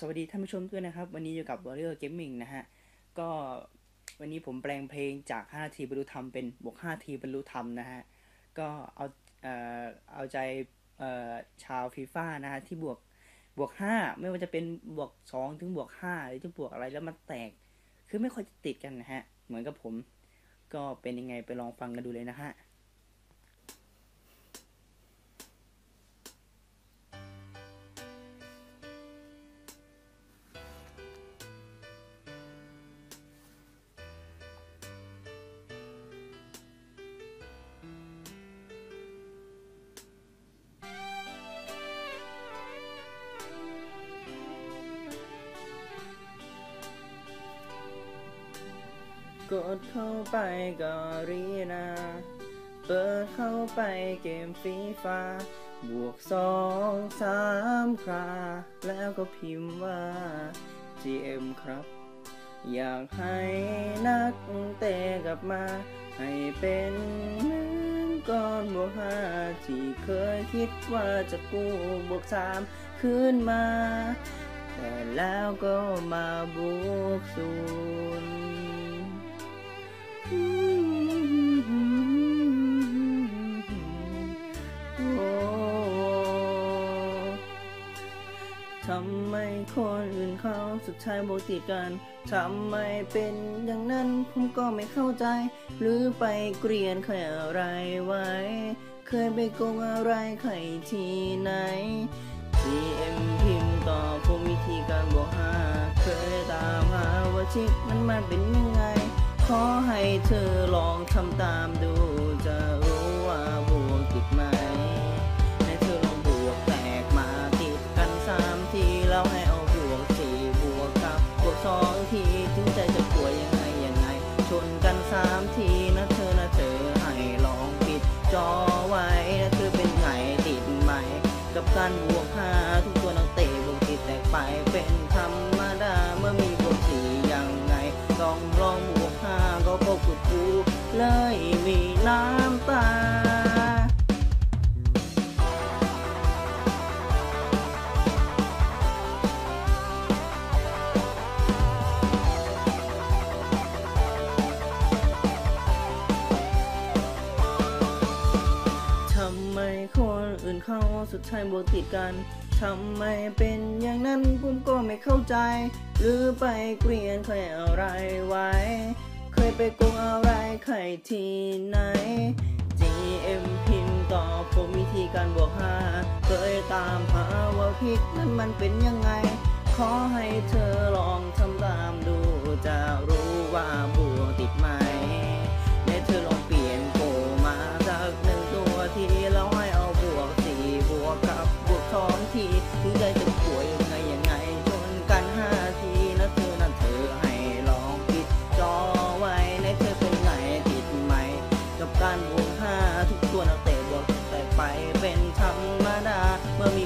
สวัสดีท่านผู้ชมด้วยนะครับ วันนี้อยู่กับ Warrior Gaming นะฮะ ก็วันนี้ผมแปลงเพลงจาก5นาทีบรรลุธรรมเป็นบวก5นาทีบรรลุธรรมนะฮะ ก็เอาเอ่อเอาใจเอ่อชาวฟีฟ่านะฮะ ที่บวกบวก 5 ไม่ว่าจะเป็นบวก 2 ถึงบวก5หรือจะบวกอะไรแล้วมันแตก คือไม่ค่อยจะติดกันนะฮะ เหมือนกับผม ก็เป็นยังไงไปลองฟังกันดูเลยนะฮะ กดเข้าไปก็รีนา เปิดเข้าไปเกมฟีฟ้าบวกสองสามครา แล้วก็พิมพ์ว่า GM ครับ อยากให้นักเตะกลับมา ให้เป็นเหมือนก่อนบวกห้าที่เคยคิดว่าจะกู้บวกสามขึ้นมา แต่แล้วก็มาบวกศูนย์ ทำไมคนอื่นเขาสุดท้ายบอกติดกัน ทำไมเป็นอย่างนั้นผมก็ไม่เข้าใจ หรือไปเกลียนใครอะไรไว้ เคยไปโกงอะไรใครที่ไหน GM พิมพ์ตอบผมวิธีการบอกหา เคยตามหาว่าชิคนั้นมันเป็นยังไง ขอให้เธอลองทำตามดู กับการบวกห้าทุกตัวนักเตะบวกติดแตกไปเป็นธรรมดาเมื่อมีบวกสี่ยังไงต้องลองบวกห้าก็พบกับกูเลย อื่นเขาสุดท้ายบวกติดกันทำไมเป็นอย่างนั้นผมก็ไม่เข้าใจ หรือไปเกลียนใครอะไรไว้ เคยไปโกงอะไรใครที่ไหน GM พิมพ์ตอบผมวิธีการบวกหาเคยตามหาว่าพิกนั้นมันเป็นยังไง ขอให้เธอลองทำตามดูจะรู้ว่าบวกติ กับการบวกห้าทุกตัวนักเตะบวกแต่ไปเป็นธรรมดาเมื่อมี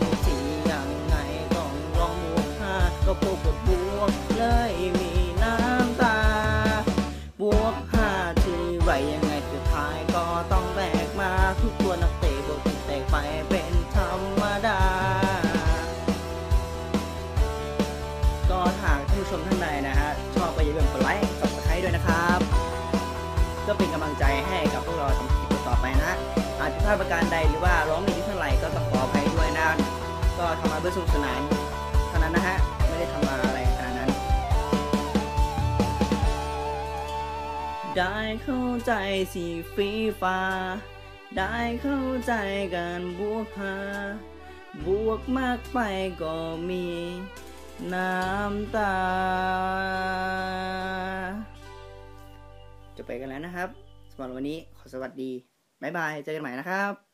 าจจะพลาดประการใดหรือว่าร้องไม่ดีเท่าไหร่ก็ต้องขออภัยด้วยนะ ก็ทำมาเพื่อสนุกสนานเท่านั้นนะฮะ ไม่ได้ทำมาอะไรขนาดนั้น ได้เข้าใจสีฟีฟ้า ได้เข้าใจการบวกหา บวกมากไปก็มี น้ำตา จะไปกันแล้วนะครับสำหรับวันนี้ขอสวัสดี บ๊ายบาย เจอกันใหม่นะครับ